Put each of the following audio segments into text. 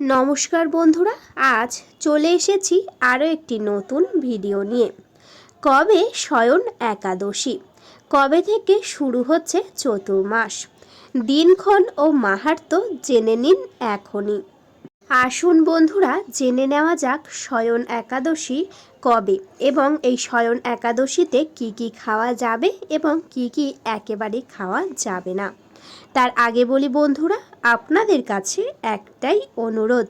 নমস্কার বন্ধুরা, আজ চলে এসেছি আরও একটি নতুন ভিডিও নিয়ে। কবে শয়ন একাদশী? কবে থেকে শুরু হচ্ছে চতুর্মাস? দিনক্ষণ ও মাহাত্ম জেনে নিন এখনই। আসুন বন্ধুরা, জেনে নেওয়া যাক শয়ন একাদশী কবে এবং এই শয়ন একাদশীতে কি কি খাওয়া যাবে এবং কি কি একেবারে খাওয়া যাবে না। তার আগে বলি বন্ধুরা, আপনাদের কাছে একটাই অনুরোধ।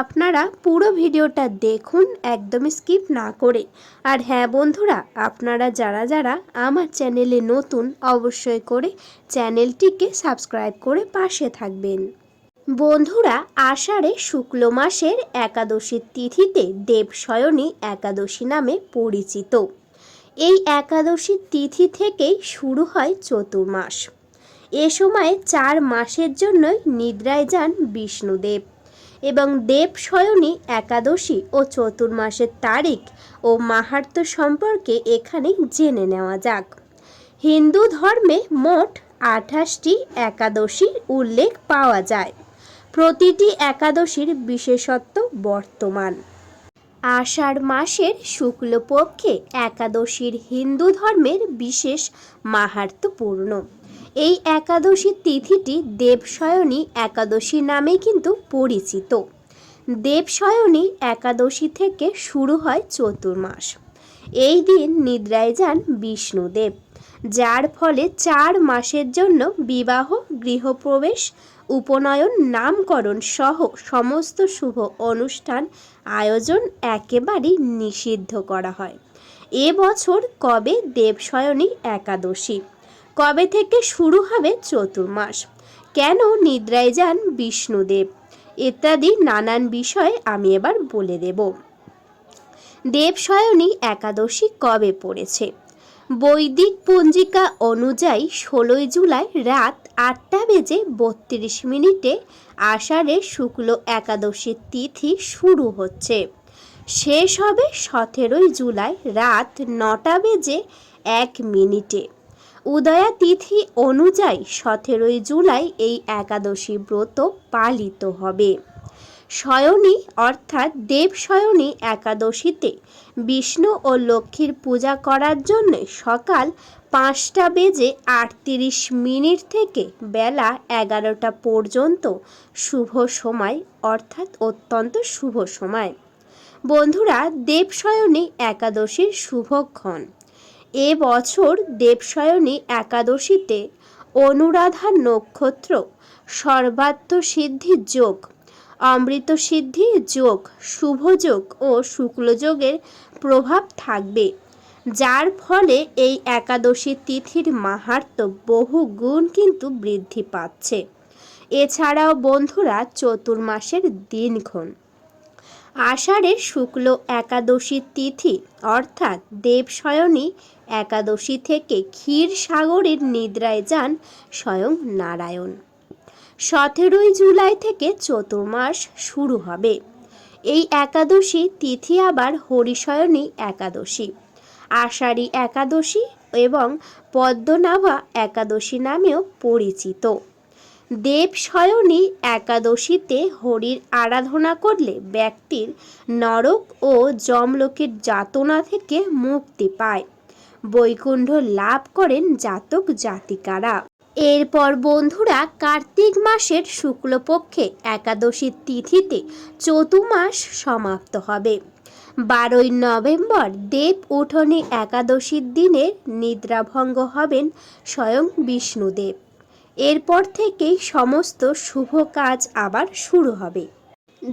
আপনারা পুরো ভিডিওটা দেখুন একদম স্কিপ না করে। আর হ্যাঁ বন্ধুরা, আপনারা যারা যারা আমার চ্যানেলে নতুন, অবশ্যই করে চ্যানেলটিকে সাবস্ক্রাইব করে পাশে থাকবেন। বন্ধুরা, আষাঢ়ে শুক্ল মাসের একাদশীর তিথিতে দেবশয়নী একাদশী নামে পরিচিত। এই একাদশীর তিথি থেকেই শুরু হয় চতুর্মাস। এ সময় চার মাসের জন্যই নিদ্রায় যান বিষ্ণুদেব এবং দেব দেবশয়নী একাদশী ও চতুর্মাসের তারিখ ও মাহাত্ম সম্পর্কে এখানে জেনে নেওয়া যাক। হিন্দু ধর্মে মোট আঠাশটি একাদশীর উল্লেখ পাওয়া যায়। প্রতিটি একাদশীর বিশেষত্ব বর্তমান। আষাঢ় মাসের শুক্লপক্ষে একাদশীর হিন্দু ধর্মের বিশেষ মাহাত্মপূর্ণ এই একাদশী তিথিটি দেবশয়নী একাদশী নামে কিন্তু পরিচিত। দেবশয়নী একাদশী থেকে শুরু হয় চতুর্মাস। এই দিন নিদ্রায় যান বিষ্ণুদেব, যার ফলে চার মাসের জন্য বিবাহ, গৃহপ্রবেশ, উপনয়ন, নামকরণ সহ সমস্ত শুভ অনুষ্ঠান, আয়োজন একেবারেই নিষিদ্ধ করা হয়। এবছর কবে দেবশয়নী একাদশী? কবে থেকে শুরু হবে চতুর্মাস? কেন নিদ্রায় যান বিষ্ণুদেব? ইত্যাদি নানান বিষয় আমি এবার বলে দেব। দেবশয়নী একাদশী কবে পড়েছে? বৈদিক পঞ্জিকা অনুযায়ী ষোলোই জুলাই রাত আটটা বেজে বত্রিশ মিনিটে আষাঢ়ে শুক্ল একাদশীর তিথি শুরু হচ্ছে। শেষ হবে সতেরোই জুলাই রাত নটা বেজে এক মিনিটে। উদয়া তিথি অনুযায়ী সতেরোই জুলাই এই একাদশী ব্রত পালিত হবে। শয়নী অর্থাৎ দেবশয়নী একাদশীতে বিষ্ণু ও লক্ষ্মীর পূজা করার জন্য সকাল পাঁচটা বেজে আটত্রিশ মিনিট থেকে বেলা এগারোটা পর্যন্ত শুভ সময়, অর্থাৎ অত্যন্ত শুভ সময়। বন্ধুরা, দেবশয়নী একাদশীর শুভক্ষণ এ বছর দেবশয়নী একাদশীতে অনুরাধা নক্ষত্র, সর্বাত্ম সিদ্ধি যোগ, অমৃত সিদ্ধি যোগ শুভযোগ ও শুক্লযোগের প্রভাব থাকবে, যার ফলে এই একাদশী তিথির মাহাত্ম বহু গুণ কিন্তু বৃদ্ধি পাচ্ছে। এছাড়াও বন্ধুরা, চতুর্মাসের দিনক্ষণ। আষাঢ়ের শুক্ল একাদশী তিথি, অর্থাৎ দেবশয়নী একাদশী থেকে ক্ষীর সাগরের নিদ্রায় যান স্বয়ং নারায়ণ। সতেরোই জুলাই থেকে চতুর্মাস শুরু হবে। এই একাদশী তিথি আবার হরিশয়নী একাদশী। আষাঢ়ী একাদশী এবং পদ্মনাভা একাদশী নামেও পরিচিত। দেবশয়নী একাদশীতে হরির আরাধনা করলে ব্যক্তির নরক ও যমলোকের যাতনা থেকে মুক্তি পায়। বৈকুণ্ঠ লাভ করেন জাতক জাতিকারা। এরপর বন্ধুরা, কার্তিক মাসের শুক্লপক্ষে একাদশীর তিথিতে চতুর্মাস সমাপ্ত হবে। বারোই নভেম্বর দেব উঠোনে একাদশীর দিনে নিদ্রাভঙ্গ হবেন স্বয়ং বিষ্ণুদেব। এরপর থেকেই সমস্ত শুভ কাজ আবার শুরু হবে।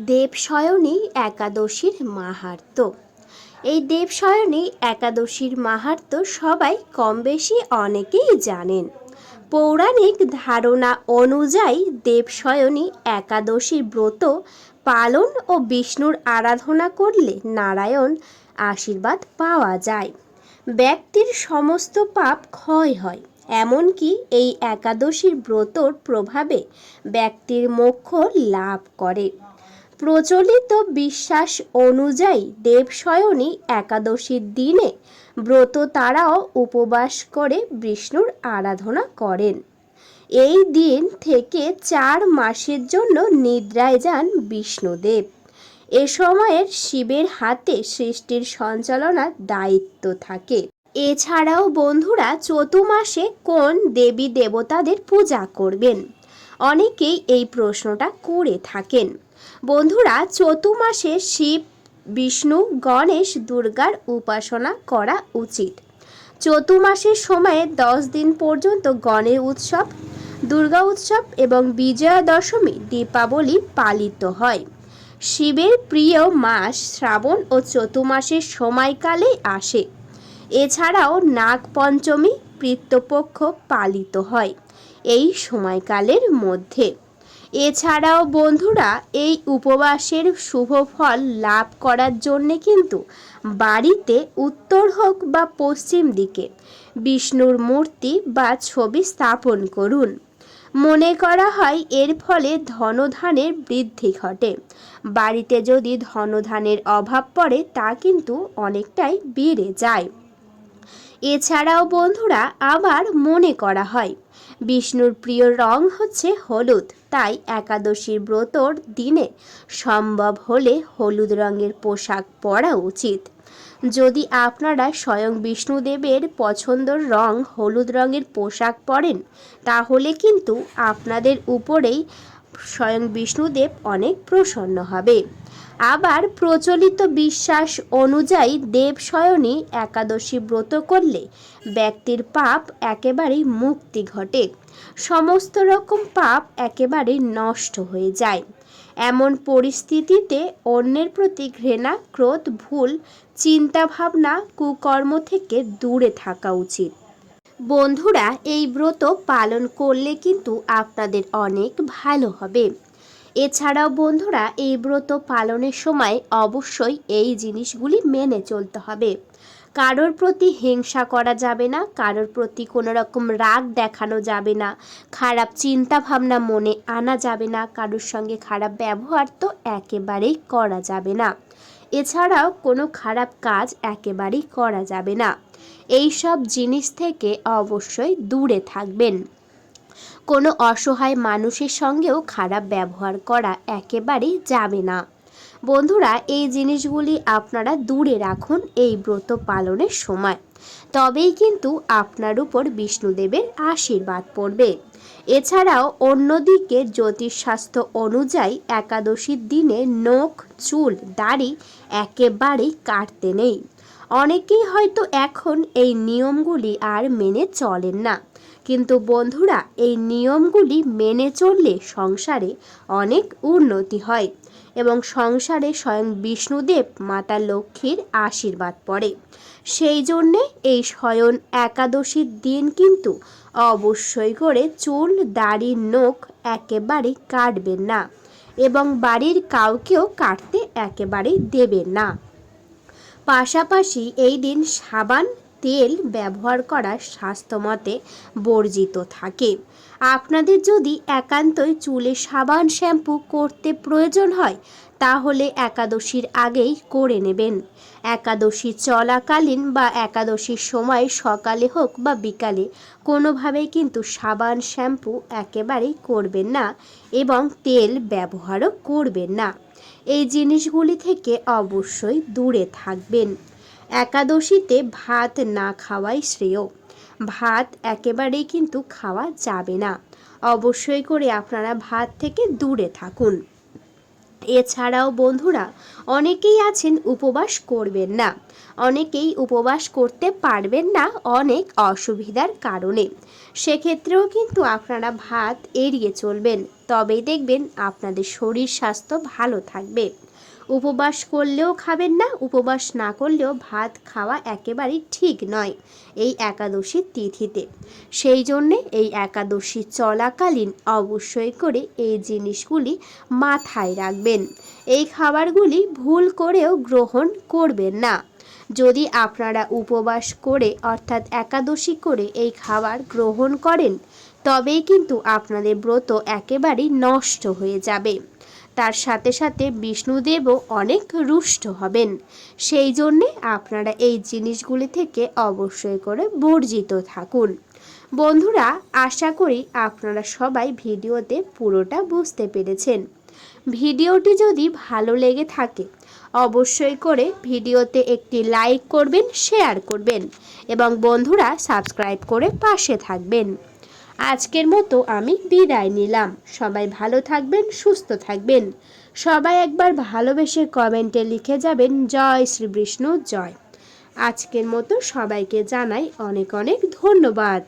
দেবশয়নী একাদশীর মাহাত্ম। এই দেবশয়নী একাদশীর মাহাত্ম সবাই কম বেশি অনেকেই জানেন। পৌরাণিক ধারণা অনুযায়ী দেবশয়নী একাদশীর ব্রত পালন ও বিষ্ণুর আরাধনা করলে নারায়ণ আশীর্বাদ পাওয়া যায়। ব্যক্তির সমস্ত পাপ ক্ষয় হয়। এমনকি এই একাদশীর ব্রতর প্রভাবে ব্যক্তির মোক্ষ লাভ করে। প্রচলিত বিশ্বাস অনুযায়ী দেবশয়নী একাদশীর দিনে ব্রত তারাও উপবাস করে বিষ্ণুর আরাধনা করেন। এই দিন থেকে চার মাসের জন্য নিদ্রায় যান বিষ্ণুদেব। এ সময়ের শিবের হাতে সৃষ্টির সঞ্চালনার দায়িত্ব থাকে। এছাড়াও বন্ধুরা চতুর্মাসে কোন দেবী দেবতাদের পূজা করবেন? অনেকেই এই প্রশ্নটা করে থাকেন। বন্ধুরা চতুর্মাসে শিব, বিষ্ণু, গণেশ দুর্গার উপাসনা করা উচিত। চতুর্মাসের সময়ে দশ দিন পর্যন্ত গণের উৎসব, দুর্গা উৎসব এবং বিজয়া দশমী দীপাবলি পালিত হয়। শিবের প্রিয় মাস শ্রাবণ ও চতুর্মাসের সময়কালে আসে। এছাড়াও নাগ পঞ্চমী পিতৃপক্ষ পালিত হয় এই সময়কালের মধ্যে। এছাড়াও বন্ধুরা, এই উপবাসের শুভ ফল লাভ করার জন্যে কিন্তু বাড়িতে উত্তর হোক বা পশ্চিম দিকে বিষ্ণুর মূর্তি বা ছবি স্থাপন করুন। মনে করা হয় এর ফলে ধনধানের বৃদ্ধি ঘটে। বাড়িতে যদি ধনধানের অভাব পড়ে, তা কিন্তু অনেকটাই বেড়ে যায়। এছাড়াও বন্ধুরা আবার মনে করা হয়। বিষ্ণুর প্রিয় রং হচ্ছে হলুদ, তাই একাদশীর ব্রতর দিনে সম্ভব হলে হলুদ রঙের পোশাক পরা উচিত। যদি আপনারা স্বয়ং বিষ্ণুদেবের পছন্দর রং হলুদ রঙের পোশাক পরেন, তাহলে কিন্তু আপনাদের উপরেই স্বয়ং বিষ্ণুদেব অনেক প্রসন্ন হবে। আবার প্রচলিত বিশ্বাস অনুযায়ী দেব স্বয়নই একাদশী ব্রত করলে ব্যক্তির পাপ একেবারেই মুক্তি ঘটে। সমস্ত রকম পাপ একেবারে নষ্ট হয়ে যায়। এমন পরিস্থিতিতে অন্যের প্রতি ঘৃণা, ক্রোধ, ভুল, চিন্তাভাবনা, কুকর্ম থেকে দূরে থাকা উচিত। বন্ধুরা, এই ব্রত পালন করলে কিন্তু আপনাদের অনেক ভালো হবে। এছাড়াও বন্ধুরা, এই ব্রত পালনের সময় অবশ্যই এই জিনিসগুলি মেনে চলতে হবে। কারোর প্রতি হিংসা করা যাবে না, কারোর প্রতি কোনো রকম রাগ দেখানো যাবে না, খারাপ চিন্তা ভাবনা মনে আনা যাবে না, কারোর সঙ্গে খারাপ ব্যবহার তো একেবারেই করা যাবে না। এছাড়াও কোনো খারাপ কাজ একেবারেই করা যাবে না। এই সব জিনিস থেকে অবশ্যই দূরে থাকবেন। কোনো অসহায় মানুষের সঙ্গেও খারাপ ব্যবহার করা একেবারেই যাবে না। বন্ধুরা, এই জিনিসগুলি আপনারা দূরে রাখুন এই ব্রত পালনের সময়। তবেই কিন্তু আপনার উপর বিষ্ণুদেবের আশীর্বাদ পড়বে। এছাড়াও অন্যদিকে জ্যোতিষশাস্ত্র অনুযায়ী একাদশীর দিনে নখ, চুল, দাড়ি একেবারেই কাটতে নেই। অনেকেই হয়তো এখন এই নিয়মগুলি আর মেনে চলেন না। কিন্তু বন্ধুরা, এই নিয়মগুলি মেনে চললে সংসারে অনেক উন্নতি হয় এবং সংসারে স্বয়ং বিষ্ণুদেব মাতা লক্ষ্মীর আশীর্বাদ পড়ে। সেই জন্যে এই স্বয়ং একাদশীর দিন কিন্তু অবশ্যই করে চুল, দাড়ি, নখ একেবারে কাটবেন না এবং বাড়ির কাউকেও কাটতে একেবারেই দেবেন না। পাশাপাশি এই দিন সাবান, তেল ব্যবহার করা স্বাস্থ্যমতে বর্জিত থাকে। আপনাদের যদি একান্তই চুলে সাবান শ্যাম্পু করতে প্রয়োজন হয়, তাহলে একাদশীর আগেই করে নেবেন। একাদশী চলাকালীন বা একাদশীর সময় সকালে হোক বা বিকালে, কোনোভাবেই কিন্তু সাবান শ্যাম্পু একেবারেই করবেন না এবং তেল ব্যবহারও করবেন না। এই জিনিসগুলি থেকে অবশ্যই দূরে থাকবেন। একাদশীতে ভাত না খাওয়াই শ্রেয়। ভাত একেবারেই কিন্তু খাওয়া যাবে না। অবশ্যই করে আপনারা ভাত থেকে দূরে থাকুন। এছাড়াও বন্ধুরা, অনেকেই আছেন উপবাস করবেন না। অনেকেই উপবাস করতে পারবেন না অনেক অসুবিধার কারণে। সেক্ষেত্রেও কিন্তু আপনারা ভাত এড়িয়ে চলবেন। তবেই দেখবেন আপনাদের শরীর স্বাস্থ্য ভালো থাকবে। উপবাস করলেও খাবেন না, উপবাস না করলেও ভাত খাওয়া একেবারেই ঠিক নয় এই একাদশীর তিথিতে। সেই জন্যে এই একাদশী চলাকালীন অবশ্যই করে এই জিনিসগুলি মাথায় রাখবেন। এই খাবারগুলি ভুল করেও গ্রহণ করবেন না। যদি আপনারা উপবাস করে, অর্থাৎ একাদশী করে এই খাবার গ্রহণ করেন, তবেই কিন্তু আপনাদের ব্রত একেবারেই নষ্ট হয়ে যাবে। তার সাথে সাথে বিষ্ণুদেবও অনেক রুষ্ট হবেন। সেই জন্যে আপনারা এই জিনিসগুলি থেকে অবশ্যই করে বর্জিত থাকুন। বন্ধুরা, আশা করি আপনারা সবাই ভিডিওতে পুরোটা বুঝতে পেরেছেন। ভিডিওটি যদি ভালো লেগে থাকে অবশ্যই করে ভিডিওতে একটি লাইক করবেন, শেয়ার করবেন এবং বন্ধুরা সাবস্ক্রাইব করে পাশে থাকবেন। আজকের মতো আমি বিদায় নিলাম। সবাই ভালো থাকবেন, সুস্থ থাকবেন। সবাই একবার ভালোবেসে কমেন্টে লিখে যাবেন, জয় শ্রী বিষ্ণু জয়। আজকের মতো সবাইকে জানাই অনেক অনেক ধন্যবাদ।